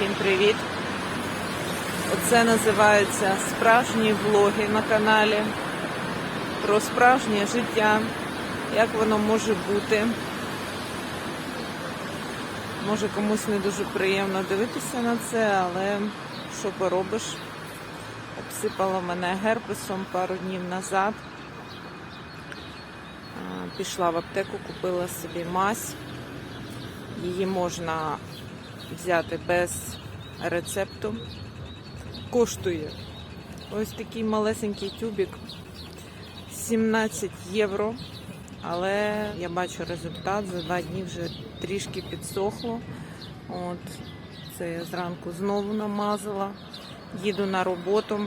Всім привіт! Оце називається справжні влоги на каналі про справжнє життя, як воно може бути. Може комусь не дуже приємно дивитися на це, але що поробиш? Обсипала мене герпесом пару днів назад. Пішла в аптеку, купила собі мазь. Її можна взяти без рецепту. Коштує ось такий малесенький тюбик 17 євро. Але я бачу результат, за два дні вже трішки підсохло. От, це я зранку знову намазала, їду на роботу.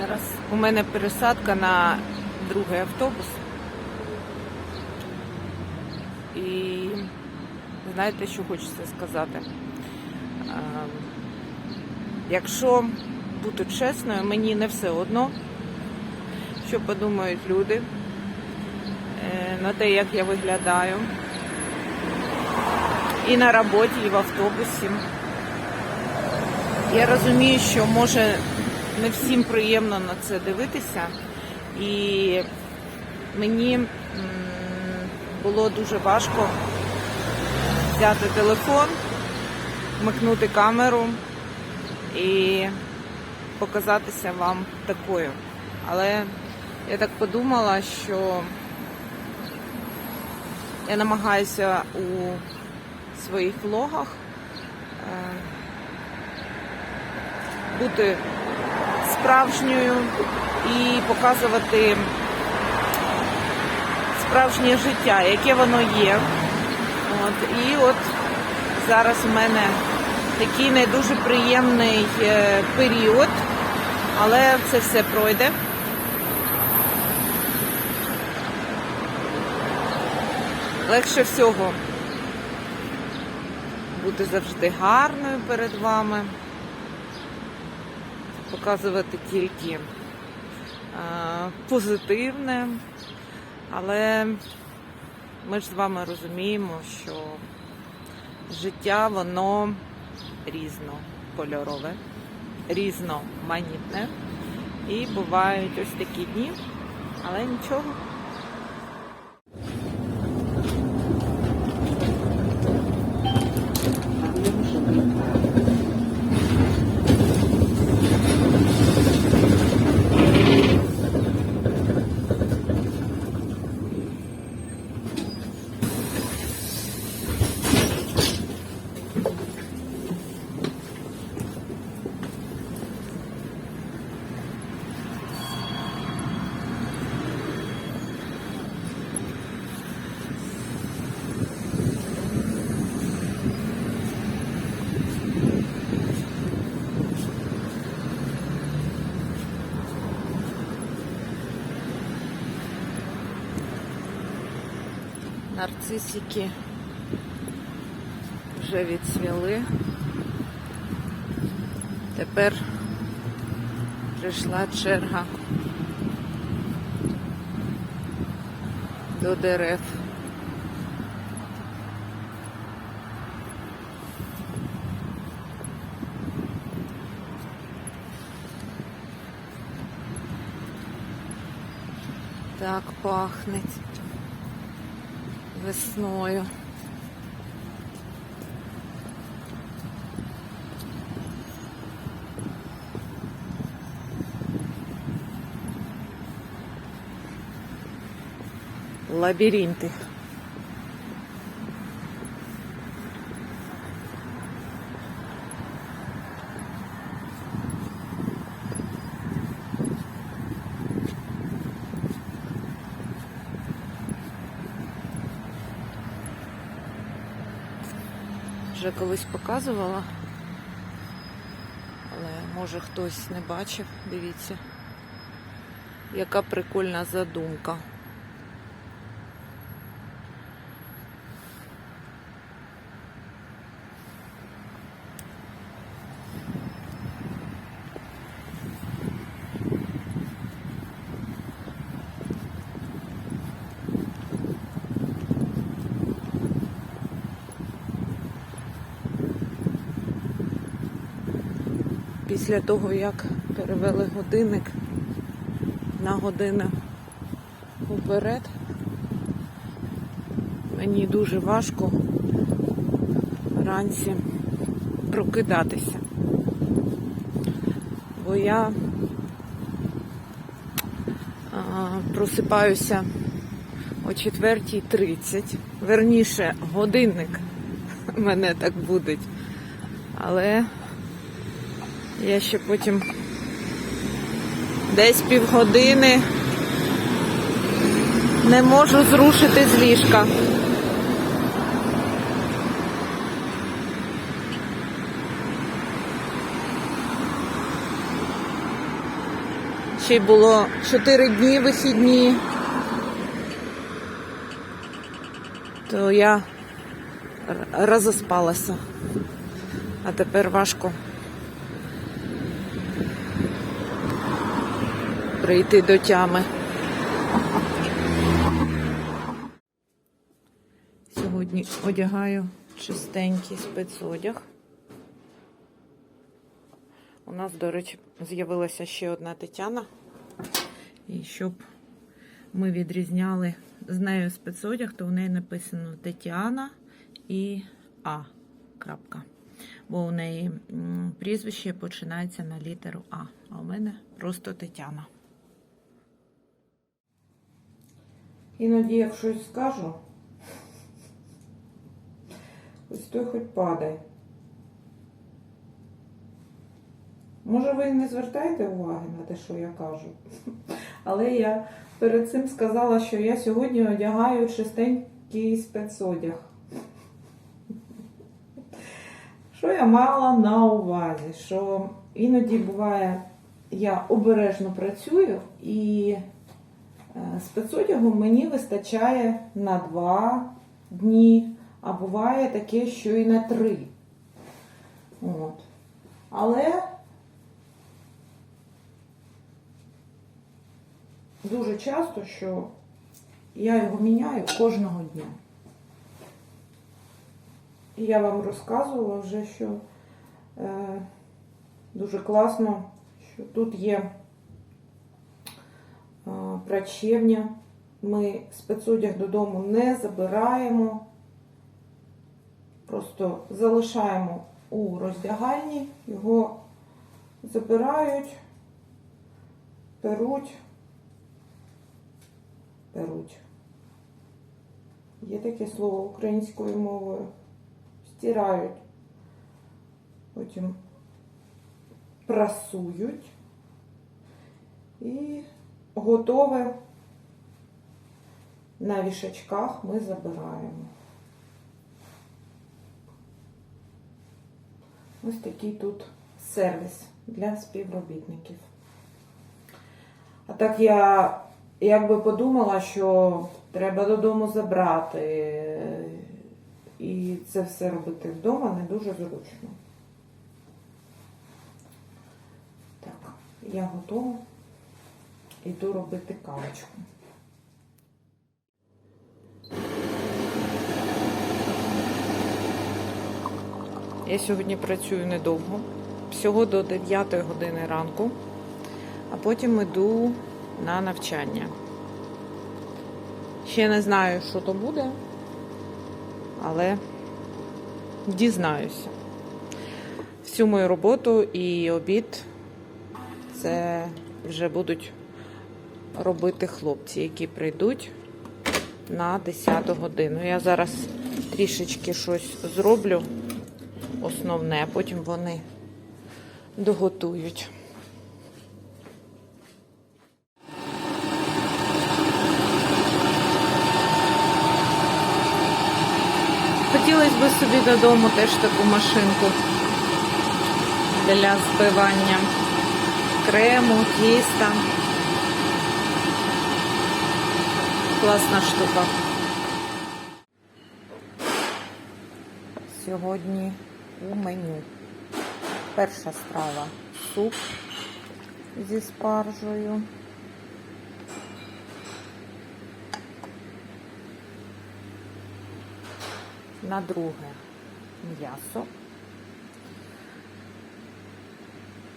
Зараз у мене пересадка на другий автобус. І знаєте, що хочеться сказати? Е, Якщо бути чесною, мені не все одно, що подумають люди е, на те, як я виглядаю. І на роботі, і в автобусі. Я розумію, що може не всім приємно на це дивитися. І мені було дуже важко взяти телефон, вмикнути камеру і показатися вам такою. Але я так подумала, що я намагаюся у своїх влогах е, бути справжньою і показувати справжнє життя, яке воно є. От, і от зараз у мене такий не дуже приємний е, період, але це все пройде. Легше всього бути завжди гарною перед вами, показувати тільки е, позитивне, але ми ж з вами розуміємо, що життя воно різнокольорове, різноманітне. І бувають ось такі дні, але нічого. Нарцисики вже відцвіли. Тепер прийшла черга до дерев. Так пахнет весною. Лабіринти. Показувала, але може хтось не бачив, дивіться, яка прикольна задумка. Після того, як перевели годинник на годину уперед, мені дуже важко вранці прокидатися. Бо я а, просипаюся о 4.30. Верніше, годинник мене так будить. Але я ще потім десь півгодини не можу зрушити з ліжка. Ще й було 4 дні вихідні. То я розоспалася. А тепер важко прийти до тями. Сьогодні одягаю чистенький спецодяг. У нас, до речі, з'явилася ще одна Тетяна. І щоб ми відрізняли з нею спецодяг, то в неї написано Тетяна і А. Крапка. Бо у неї прізвище починається на літеру А. А у мене просто Тетяна. Іноді, як щось скажу, ось той хоч падай. Може, ви не звертаєте уваги на те, що я кажу. Але я перед цим сказала, що я сьогодні одягаю чистенький спецодяг. Що я мала на увазі? Що іноді буває, я обережно працюю і спецодягу мені вистачає на два дні, а буває таке, що і на три. От. Але дуже часто, що я його міняю кожного дня. І я вам розказувала вже, що е, дуже класно, що тут є прачевня. Ми спецодяг додому не забираємо, просто залишаємо у роздягальні, його забирають, перуть, перуть. Є таке слово українською мовою. Стирають, потім прасують і готове на вішачках ми забираємо. Ось такий тут сервіс для співробітників. А так я якби подумала, що треба додому забрати. І це все робити вдома не дуже зручно. Так, я готова. Йду робити кавочку. Я сьогодні працюю недовго, всього до 9 години ранку, а потім йду на навчання. Ще не знаю, що то буде, але дізнаюся. Всю мою роботу і обід це вже будуть робити хлопці, які прийдуть на 10 годину. Я зараз трішечки щось зроблю основне, а потім вони доготують. Хотілося б собі додому теж таку машинку для збивання крему, тіста. Класна штука. Сьогодні у меню. Перша страва суп зі спаржею. На друге м'ясо.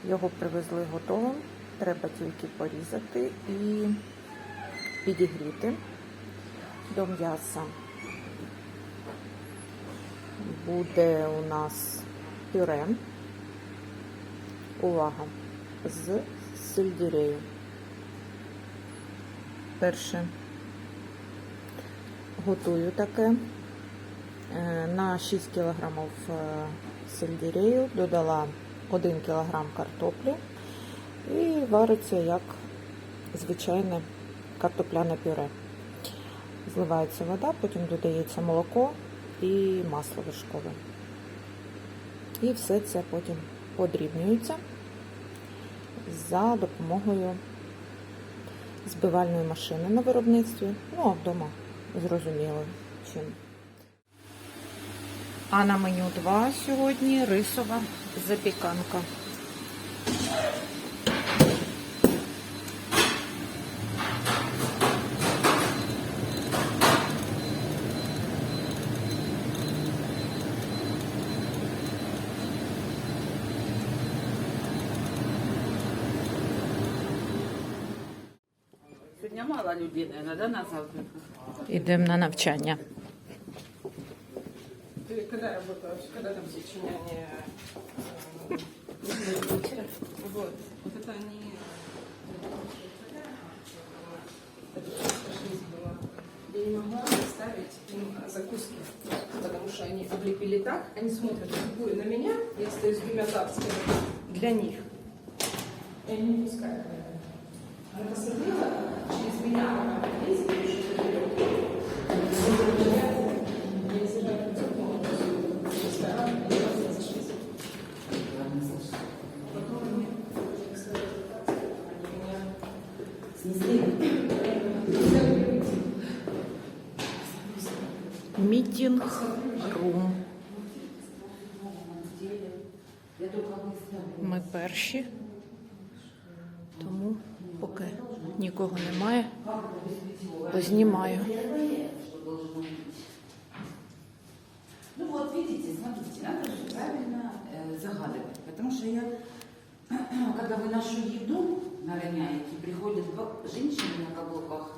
Його привезли готовим. Треба тільки порізати і підігріти до м'яса. Буде у нас пюре. Увага! З сельдерею. Перше готую таке. Е, На 6 кг сельдерею додала 1 кг картоплі і вариться як звичайне картопляне пюре. Зливається вода, потім додається молоко і масло вершкове. І все це потім подрібнюється за допомогою збивальної машини на виробництві. Ну, а вдома зрозуміло чим. А на меню 2 сьогодні рисова запіканка. Сегодня мало людей, да, на завтрак? Ідемо на навчання. Ты когда работаешь? Когда там сочинение? Вот. Вот это они... Жизнь была. Я не могла ставить им закуски, потому что они облепили так, они смотрят любую на меня, я стою с двумя тапсками для них. И они не пускают. Она посадила то знімаю. Ну вот видите, смотрите, надо же правильно э, загадывать. Потому что я, когда вы нашу еду нароняете, приходят два- женщины на каблуках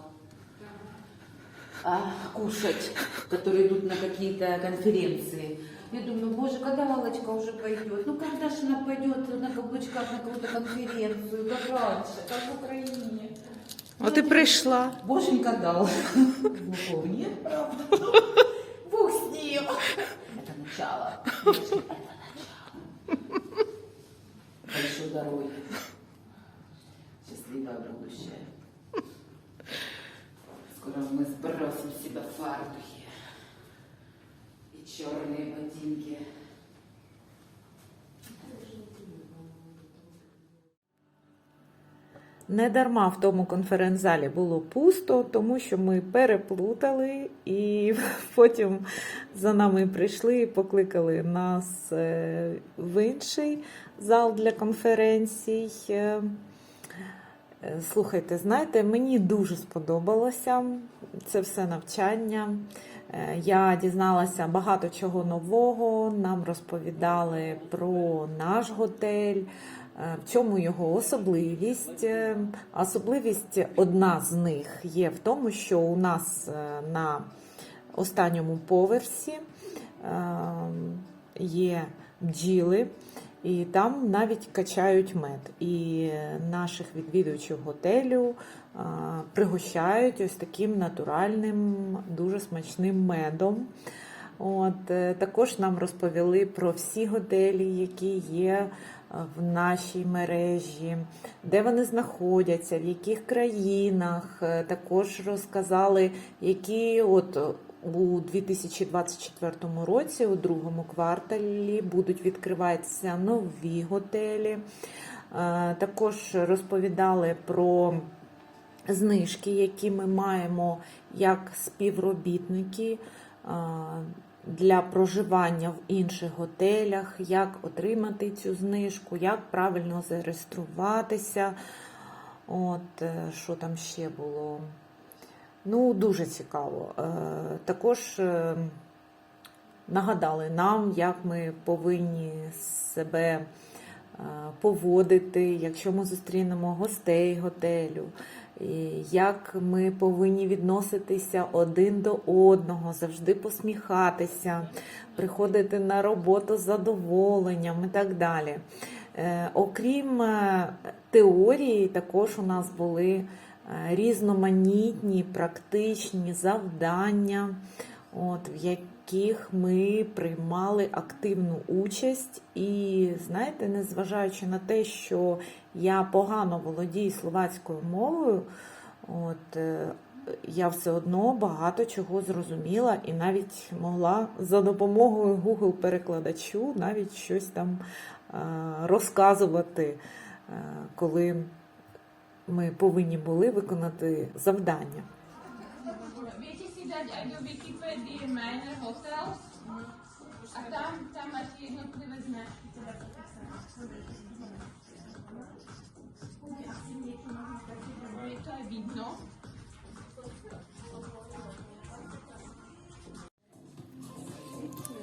а, кушать, которые идут на какие-то конференции. Я думаю, боже, когда Аллочка уже пойдет? Ну когда же она пойдет на каблучках на какую-то конференцию, как раньше, как в Украине? От і прийшла. Боженька дал. Богов нет, правда. Бог с ним. Это начало. Большой дороги. Счастливое будущее. Скоро мы сбросим себя фартухи и черные ботинки. Не дарма в тому конференц-залі було пусто, тому що ми переплутали і потім за нами прийшли і покликали нас е, в інший зал для конференцій. Е, е, Слухайте, знаєте, мені дуже сподобалося це все навчання. Я дізналася багато чого нового. Нам розповідали про наш готель, в чому його особливість. Е, Особливість одна з них є в тому, що у нас е, на останньому поверсі е, є бджіли. І там навіть качають мед. І наших відвідувачів готелю пригощають ось таким натуральним, дуже смачним медом. От, е, також нам розповіли про всі готелі, які є е, в нашій мережі, де вони знаходяться, в яких країнах. Е, Також розказали, які от у 2024 році, у другому кварталі, будуть відкриватися нові готелі. Також розповідали про знижки, які ми маємо як співробітники для проживання в інших готелях, як отримати цю знижку, як правильно зареєструватися. От, е, що там ще було? Ну, дуже цікаво. Е, Також е, нагадали нам, як ми повинні себе поводити, якщо ми зустрінемо гостей готелю, як ми повинні відноситися один до одного, завжди посміхатися, приходити на роботу з задоволенням і так далі. Е, Окрім е, теорії, також у нас були е, різноманітні практичні завдання, от, в яких ми приймали активну участь. І знаєте, незважаючи на те, що я погано володію словацькою мовою, от, е, я все одно багато чого зрозуміла і навіть могла за допомогою Google перекладачу навіть щось там е, розказувати, е, коли ми повинні були виконати завдання. zahrádě, aj do vykýpe Miner Hotel a tam, tam máte jednotlivé značky. Je to je vidno.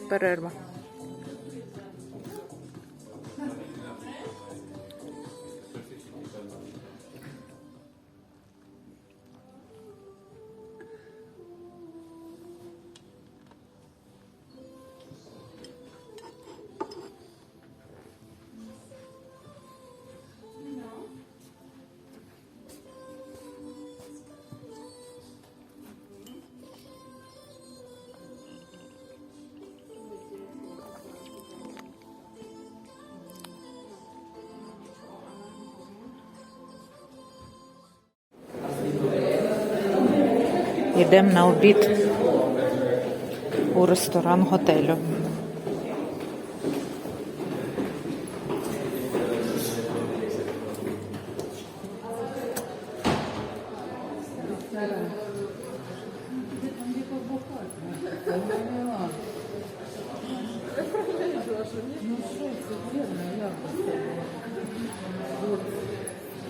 Pererva. Йдемо на обід у ресторан готелю.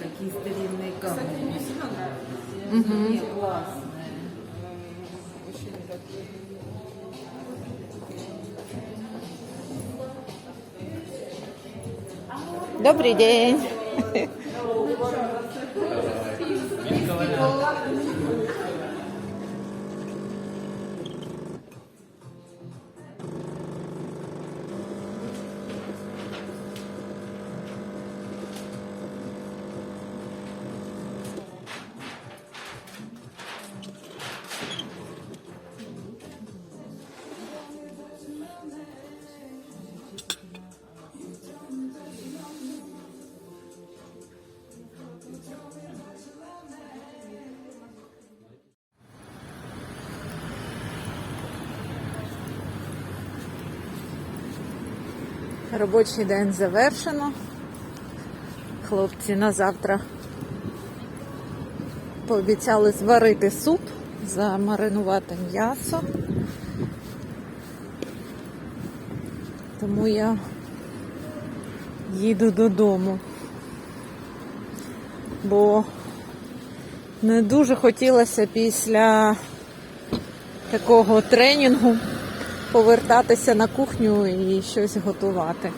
Такие старинные камни. мне всегда Добрий день. Робочий день завершено. Хлопці на завтра пообіцяли зварити суп, замаринувати м'ясо. Тому я їду додому. Бо не дуже хотілося після такого тренінгу повертатися на кухню і щось готувати.